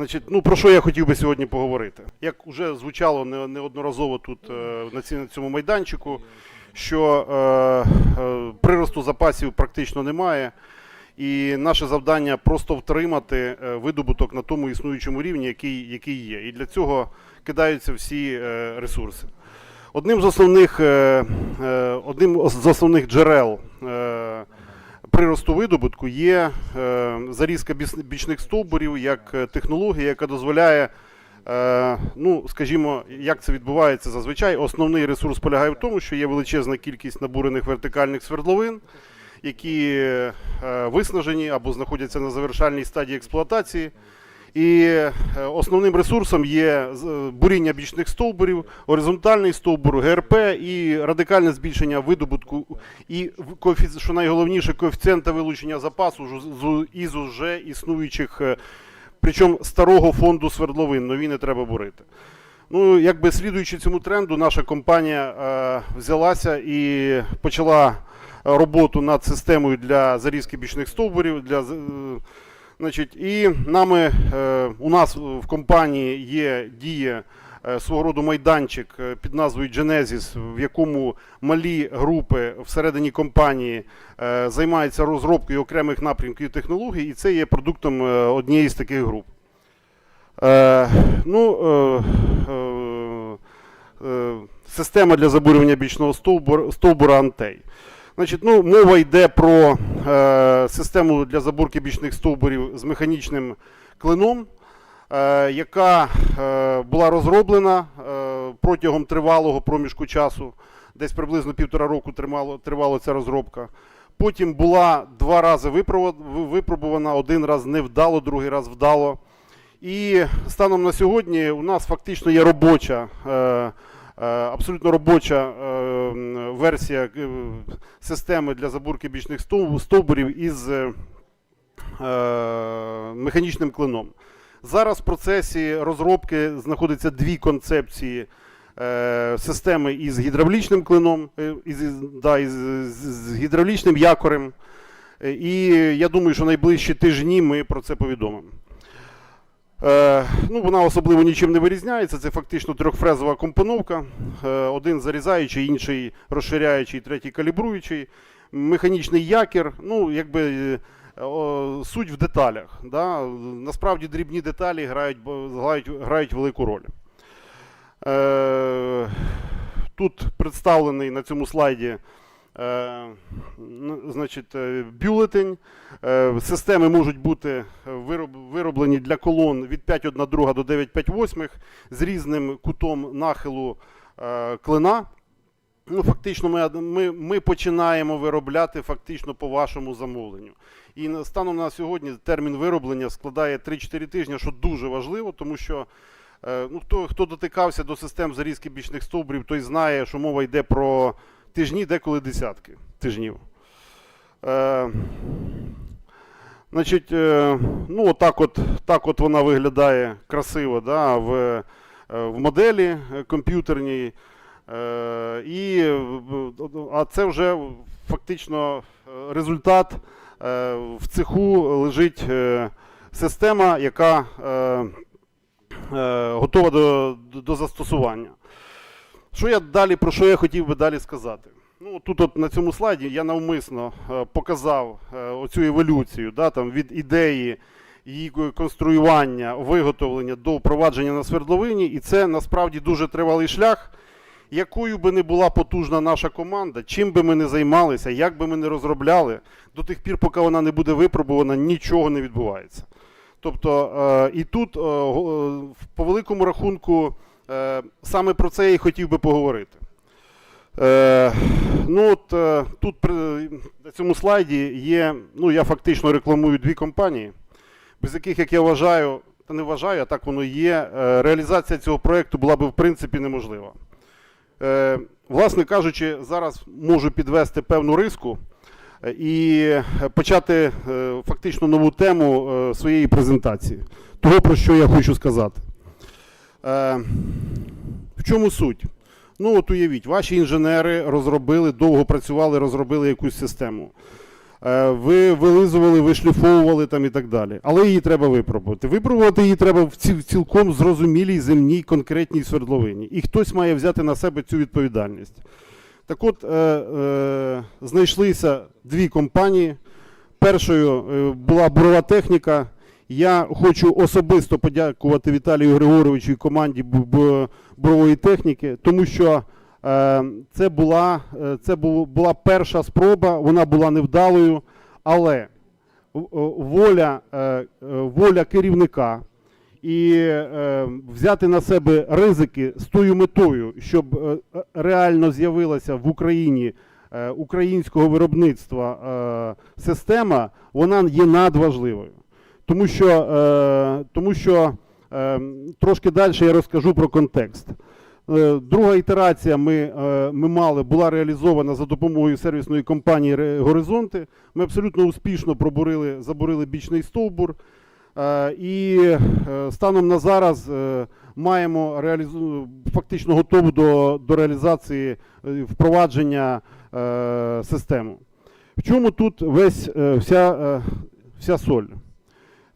Значить, ну про що я хотів би сьогодні поговорити? Як вже звучало неодноразово тут е, на цьому майданчику, що е, е, приросту запасів практично немає, і наше завдання просто втримати е, видобуток на тому існуючому рівні, який, який є. І для цього кидаються всі е, ресурси. Одним з основних, одним з основних джерел приросту видобутку є е, зарізка бічних стовбурів як е, технологія, яка дозволяє, е, ну, скажімо, як це відбувається зазвичай. Основний ресурс полягає в тому, що є величезна кількість набурених вертикальних свердловин, які виснажені або знаходяться на завершальній стадії експлуатації. І е, основним ресурсом є е, буріння бічних стовбурів, горизонтальний стовбур, ГРП і радикальне збільшення видобутку і що найголовніше, коефіцієнта вилучення запасу із уже існуючих, е, причому старого фонду свердловин, нові не треба бурити. Ну, якби слідуючи цьому тренду, наша компанія взялася і почала роботу над системою для зарізки бічних стовбурів. Для, значить, і нами, е, у нас в компанії є діє е, свого роду майданчик е, під назвою Genesis, в якому малі групи всередині компанії займаються розробкою окремих напрямків технологій, і це є продуктом однієї з таких груп. Ну, система для забурювання бічного стовбура Антей. Значить, ну, мова йде про е, систему для забурки бічних стовбурів з механічним клином, е, яка е, була розроблена е, протягом тривалого проміжку часу, десь приблизно півтора року тримало, тривала ця розробка. Потім була два рази випробувана, один раз невдало, другий раз вдало. І станом на сьогодні у нас фактично є робоча, е, абсолютно робоча е, версія е, системи для забурки бічних стовбурів із е, е, механічним клином. Зараз в процесі розробки знаходяться дві концепції е, системи із гідравлічним клином, е, із, да, із, з, гідравлічним якорем. Е, І я думаю, що найближчі тижні ми про це повідомимо. Е, ну, вона особливо нічим не вирізняється. Це фактично трьохфрезова компоновка. Е, один зарізаючий, інший розширяючий, третій калібруючий. Механічний якір. Ну, якби е, суть в деталях. Да? Насправді дрібні деталі грають, грають, грають велику роль. Тут представлений на цьому слайді значить, е, бюлетень. Е, Системи можуть бути вироб- вироблені для колон від 5.1.2 до 9.5.8 з різним кутом нахилу е, клина. Ну, фактично, ми, ми, ми починаємо виробляти фактично по вашому замовленню. І станом на сьогодні термін вироблення складає 3-4 тижні, що дуже важливо, тому що е, ну, хто, хто дотикався до систем зарізки бічних стовбрів, той знає, що мова йде про тижні, деколи десятки тижнів. Е, Значить, е, ну отак от, так от вона виглядає красиво да, в, е, в моделі е, комп'ютерній. Е, і, а це вже фактично е, результат. Е, В цеху лежить е, система, яка е, е, готова до, до застосування. Що я далі, про що я хотів би далі сказати? Ну, тут от на цьому слайді я навмисно е, показав е, оцю еволюцію да, там, від ідеї її конструювання, виготовлення до впровадження на свердловині, і це насправді дуже тривалий шлях. Якою би не була потужна наша команда, чим би ми не займалися, як би ми не розробляли, до тих пір, поки вона не буде випробувана, нічого не відбувається. Тобто, е, і тут, по великому рахунку, саме про це я і хотів би поговорити. Е, ну от е, тут на цьому слайді є, ну я фактично рекламую дві компанії, без яких, як я вважаю, та не вважаю, а так воно є, е, реалізація цього проєкту була би в принципі неможлива. Е, власне кажучи, зараз можу підвести певну риску е, і почати е, фактично нову тему е, своєї презентації. Того, про що я хочу сказати. Е, в чому суть? Ну, от уявіть, ваші інженери розробили, довго працювали, розробили якусь систему. е, ви вилизували, вишліфовували там і так далі. Але її треба випробувати. Випробувати її треба в цілком зрозумілій земній конкретній свердловині. І хтось має взяти на себе цю відповідальність. Так от, е, е, знайшлися дві компанії. Першою е, була бурова техніка. Я хочу особисто подякувати Віталію Григоровичу і команді Бу- Бу- бурової техніки, тому що е, це, була, е, це була перша спроба, вона була невдалою, але воля, е, воля керівника і е, взяти на себе ризики з тою метою, щоб е, реально з'явилася в Україні е, українського виробництва е, система, вона є надважливою. Тому що, е, тому що е, трошки далі я розкажу про контекст. Е, Друга ітерація ми, ми мали, була реалізована за допомогою сервісної компанії Горизонти. Ми абсолютно успішно пробурили, забурили бічний стовбур. І станом на зараз маємо реалізу... фактично готову до, до реалізації впровадження систему. В чому тут весь вся, вся соль?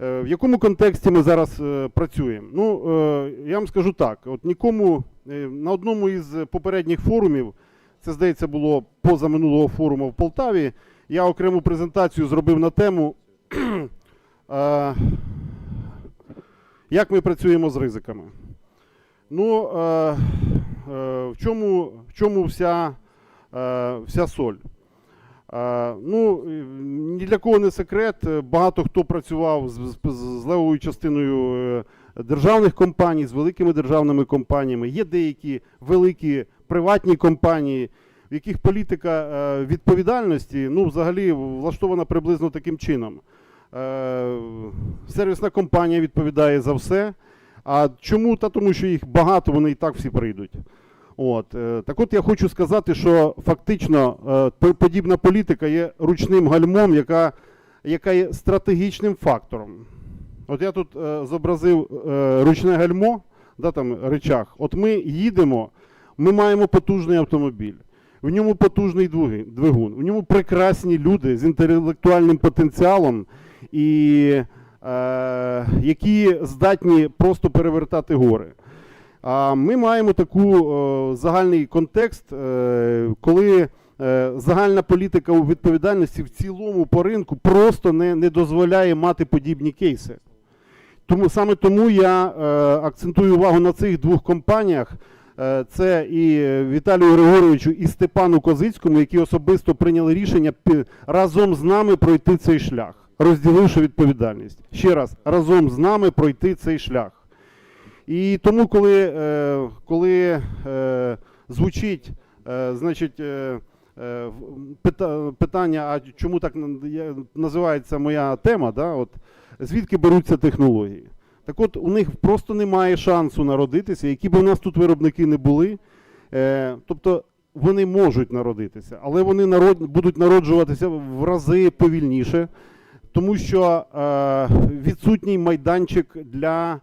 Е, В якому контексті ми зараз е, працюємо? Ну, е, я вам скажу так: от нікому на одному із попередніх форумів, це здається було позаминулого форуму в Полтаві, я окрему презентацію зробив на тему, як ми працюємо з ризиками. Ну, в чому, в чому вся, вся соль? Ну, ні для кого не секрет. е, Багато хто працював з, з, з левою частиною е, державних компаній, з великими державними компаніями. Є деякі великі приватні компанії, в яких політика е, відповідальності ну, взагалі влаштована приблизно таким чином. Сервісна компанія відповідає за все. А чому? Та тому, що їх багато, вони і так всі прийдуть. От, е, так от я хочу сказати, що фактично е, подібна політика є ручним гальмом, яка, яка є стратегічним фактором. От я тут е, зобразив ручне гальмо, да, там, речах. От ми їдемо, ми маємо потужний автомобіль. В ньому потужний двигун, в ньому прекрасні люди з інтелектуальним потенціалом, і, е, які здатні просто перевертати гори. А ми маємо таку е, загальний контекст, е, коли е, загальна політика у відповідальності в цілому по ринку просто не, не дозволяє мати подібні кейси. Тому саме тому я акцентую увагу на цих двох компаніях. Це і Віталію Григоровичу, і Степану Козицькому, які особисто прийняли рішення разом з нами пройти цей шлях, розділивши відповідальність. Ще раз, разом з нами пройти цей шлях. І тому, коли, е, коли е, звучить, е, значить, пита- питання, а чому так називається моя тема, да, от, звідки беруться технології? Так от у них просто немає шансу народитися, які б у нас тут виробники не були. Тобто вони можуть народитися, але вони народ, будуть народжуватися в рази повільніше, тому що відсутній майданчик для,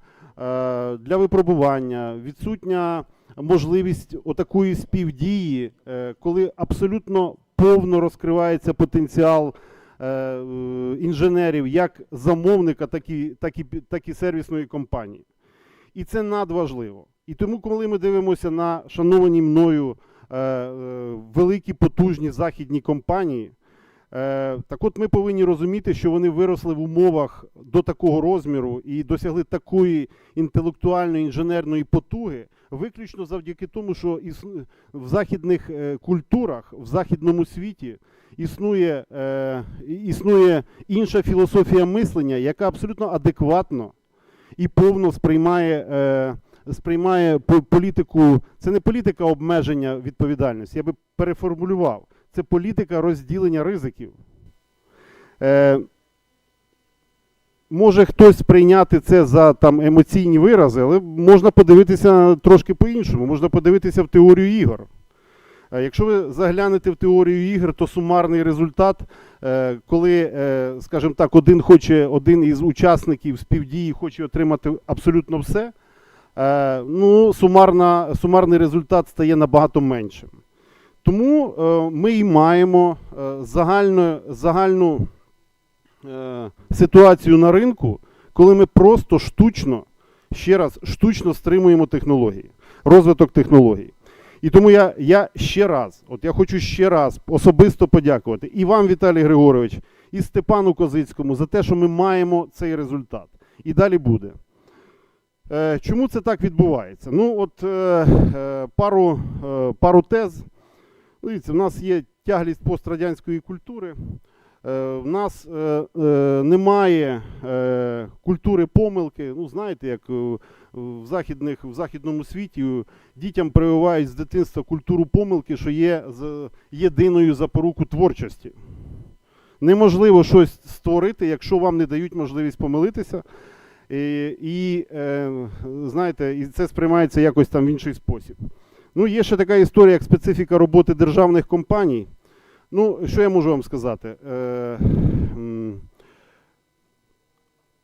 для випробування, відсутня можливість отакої співдії, е, коли абсолютно повно розкривається потенціал е, е, інженерів як замовника, так і, так, і, так і сервісної компанії. І це надважливо. І тому, коли ми дивимося на шановані мною е, е, великі потужні західні компанії, е, так от ми повинні розуміти, що вони виросли в умовах до такого розміру і досягли такої інтелектуальної інженерної потуги, виключно завдяки тому, що в західних е, культурах, в західному світі існує, е, існує інша філософія мислення, яка абсолютно адекватно і повно сприймає, е, сприймає політику. Це не політика обмеження відповідальності, я би переформулював. Це політика розділення ризиків. Е, може хтось сприйняти це за там, емоційні вирази, але можна подивитися трошки по-іншому. Можна подивитися в теорію ігор. Е, Якщо ви заглянете в теорію ігор, то сумарний результат, е, коли, е, скажімо так, один хоче, один із учасників співдії хоче отримати абсолютно все, ну, сумарна, сумарний результат стає набагато меншим. Тому е, ми і маємо е, загальну, загальну е, ситуацію на ринку, коли ми просто штучно, ще раз, штучно стримуємо технології, розвиток технологій. І тому я, я ще раз, от я хочу ще раз особисто подякувати і вам, Віталій Григорович, і Степану Козицькому за те, що ми маємо цей результат. І далі буде. Чому це так відбувається? Ну, от пару, пару тез. Дивіться, в нас є тяглість пострадянської культури. Е, в нас е, е, немає культури помилки. Ну, знаєте, як в, західних, в західному світі дітям прививають з дитинства культуру помилки, що є єдиною запоруку творчості. Неможливо щось створити, якщо вам не дають можливість помилитися. І, і знаєте, і це сприймається якось там в інший спосіб. Ну, є ще така історія, як специфіка роботи державних компаній. Ну, що я можу вам сказати? Е,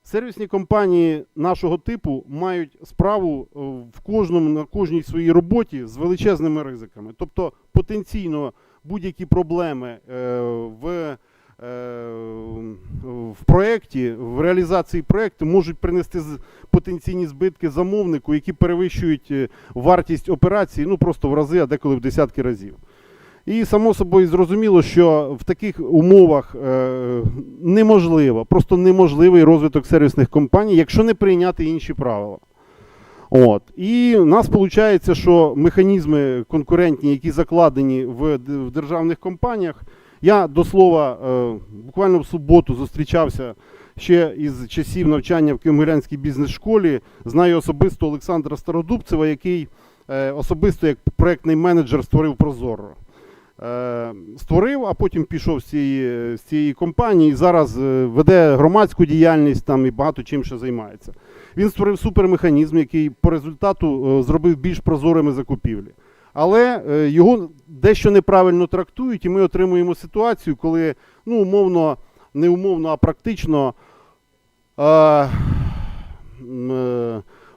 сервісні компанії нашого типу мають справу е, в кожному, на кожній своїй роботі з величезними ризиками. Тобто потенційно будь-які проблеми е, в, в проєкті, в реалізації проєкту можуть принести потенційні збитки замовнику, які перевищують е, вартість операції ну просто в рази, а деколи в десятки разів. І само собою зрозуміло, що в таких умовах е, неможливо, просто неможливий розвиток сервісних компаній, якщо не прийняти інші правила. От. І у нас виходить, що механізми конкурентні, які закладені в державних компаніях, я до слова, е, буквально в суботу зустрічався ще із часів навчання в Кимгирянській бізнес-школі. Знаю особисто Олександра Стародубцева, який е, особисто як проектний менеджер створив Прозоро. Е, створив, а потім пішов з цієї, з цієї компанії і зараз веде громадську діяльність там і багато чим ще займається. Він створив супермеханізм, який по результату зробив більш прозорими закупівлі. Але е, його дещо неправильно трактують, і ми отримуємо ситуацію, коли ну, умовно, не умовно, а практично е,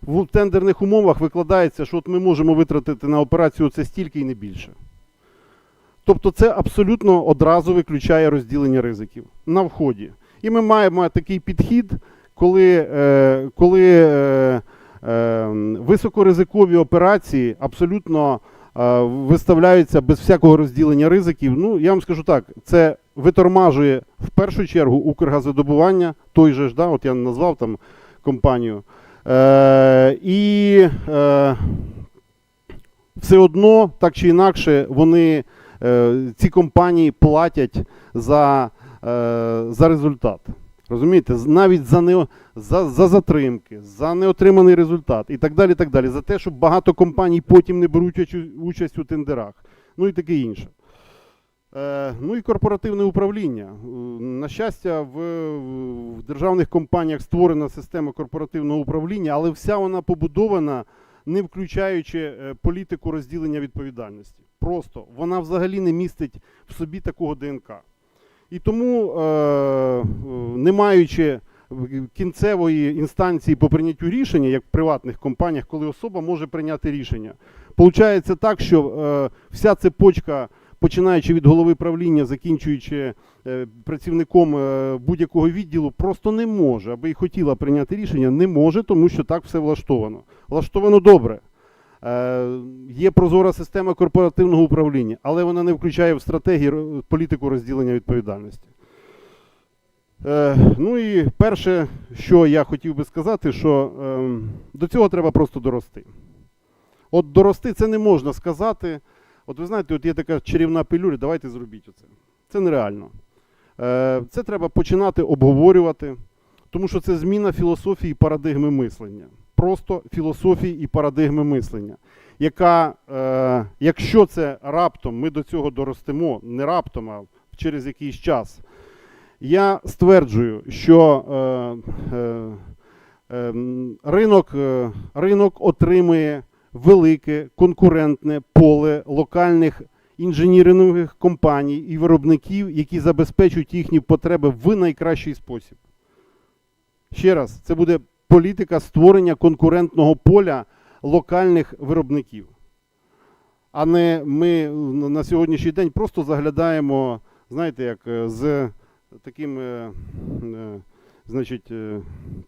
в тендерних умовах викладається, що от ми можемо витратити на операцію це стільки і не більше. Тобто це абсолютно одразу виключає розділення ризиків на вході. І ми маємо такий підхід, коли, е, коли е, е, високоризикові операції абсолютно виставляються без всякого розділення ризиків. Ну, я вам скажу так, це витормажує в першу чергу Укргазодобування, той же ж, да, от я назвав там компанію. Е, і е, все одно, так чи інакше, вони, е, ці компанії платять за, е, за результат. Розумієте, навіть за, не, за, за затримки, за неотриманий результат і так далі. так далі. За те, щоб багато компаній потім не беруть участь- участь у тендерах. Ну і таке інше. Е, ну і корпоративне управління. Е, На щастя, в, в державних компаніях створена система корпоративного управління, але вся вона побудована не включаючи е, політику розділення відповідальності. Просто вона взагалі не містить в собі такого ДНК. І тому, е, не маючи кінцевої інстанції по прийняттю рішення, як в приватних компаніях, коли особа може прийняти рішення, Получається так, що е, вся цепочка, починаючи від голови правління, закінчуючи е, працівником будь-якого відділу, просто не може, аби і хотіла прийняти рішення, не може, тому що так все влаштовано. Влаштовано добре. Е, є прозора система корпоративного управління, але вона не включає в стратегії політику розділення відповідальності. Е, ну і перше, що я хотів би сказати, що е, до цього треба просто дорости. От дорости це не можна сказати. От ви знаєте, от є така чарівна пилюля, давайте зробіть оце. Це нереально. Е, це треба починати обговорювати, тому що це зміна філософії і парадигми мислення. Просто філософії і парадигми мислення, яка, е, якщо це раптом ми до цього доростемо, не раптом, а через якийсь час, я стверджую, що е, е, е, ринок, е, ринок отримує велике конкурентне поле локальних інженірингових компаній і виробників, які забезпечують їхні потреби в найкращий спосіб. Ще раз, це буде політика створення конкурентного поля локальних виробників. а не ми на сьогоднішній день просто заглядаємо, знаєте, як е, з таким е, е, значить,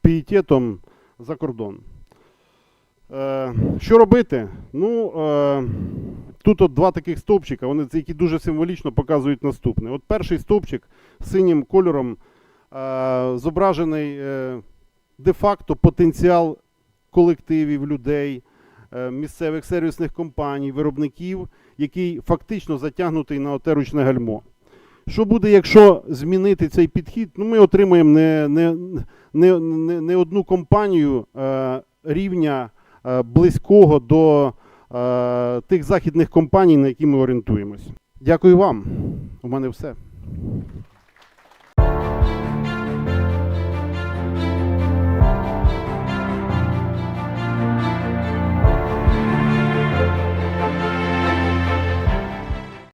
пієтетом за кордон. Що робити? Ну, тут от два таких стовпчика, вони, які дуже символічно показують наступне. От перший стовпчик синім кольором зображений де-факто потенціал колективів, людей, е, місцевих сервісних компаній, виробників, який фактично затягнутий на оте ручне гальмо. Що буде, якщо змінити цей підхід? Ну, ми отримаємо не, не, не, не, не одну компанію е, рівня е, близького до е, тих західних компаній, на які ми орієнтуємось. Дякую вам. У мене все.